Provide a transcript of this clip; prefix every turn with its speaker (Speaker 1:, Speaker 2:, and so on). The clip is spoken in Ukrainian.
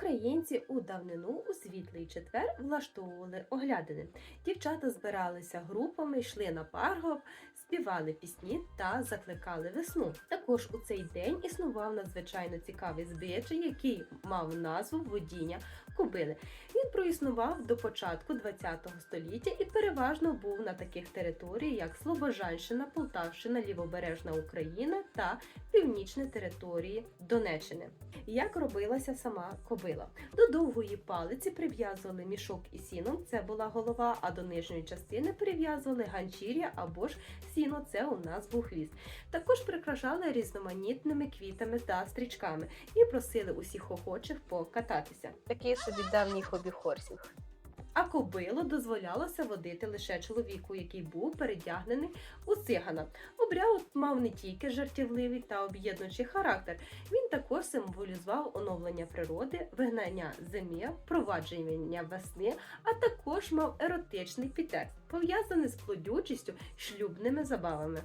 Speaker 1: Українці у давнину у світлий четвер влаштовували оглядини. Дівчата збиралися групами, йшли на паргоп, співали пісні та закликали весну. Також у цей день існував надзвичайно цікавий звичай, який мав назву водіння кобили. Він проіснував до початку ХХ століття і переважно був на таких територіях, як Слобожанщина, Полтавщина, Лівобережна Україна та північні території Донеччини. Як робилася сама кобила? До довгої палиці прив'язували мішок із сіном, це була голова, а до нижньої частини прив'язували ганчір'я або ж сіно, це у нас був хвіст. Також прикрашали різноманітними квітами та стрічками і просили усіх охочих покататися.
Speaker 2: Такий собі давній хобі-хорсінг.
Speaker 1: А кобилу дозволялося водити лише чоловіку, який був передягнений у цигана. Обряд мав не тільки жартівливий та об'єднуючий характер, він також символізував оновлення природи, вигнання зими, впровадження весни, а також мав еротичний підтекст, пов'язаний з плодючістю шлюбними забавами.